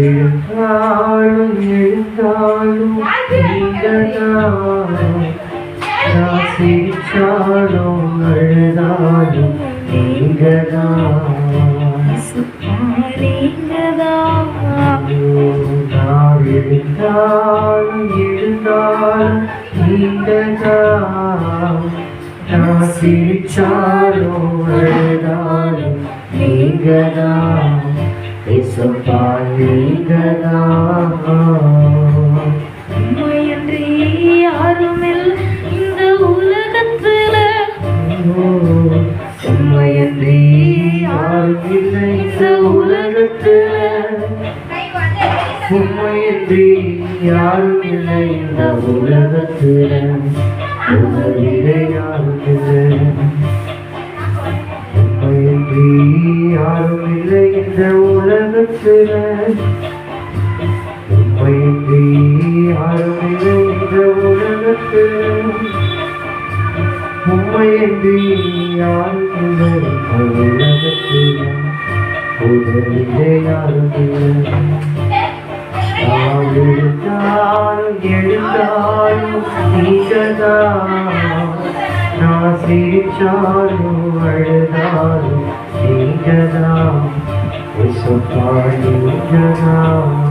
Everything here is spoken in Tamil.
விழுந்தாலும் எழுந்தாலும் நீங்கதான் நான் சிரிச்சாலும் அழுதாலும் நீங்கதான் நான் எழுந்தாலும் எழுந்தாலும் நீங்கதான் நான் சிரிச்சாலும் அழுதாலும் நீங்கதான் இசப்பா நீங்கதான் உண்மையன்றி யாருமில்லை இந்த உலகத்துல. உண்மையன்றி யாரும் இல்லை இந்த உலகத்துல. உண்மையன்றி யாரும் இல்லை இந்த உலகத்துல உலகிலே யாரும் இல்லை உண்மையன்றி யாரும் இல்லை இந்த உலகத்துல உண்மையின்றி யாரும் இல்லை இந்த உலகத்தில் உண்மையின்றி யாரும் இல்லை இந்த உலகத்தில் உதவிலே யாரும் இல்லை நீங்கதான் நான் சிரிச்சாலும் அழுதாலும் நீங்கதான் இசப்பா நீங்கதான்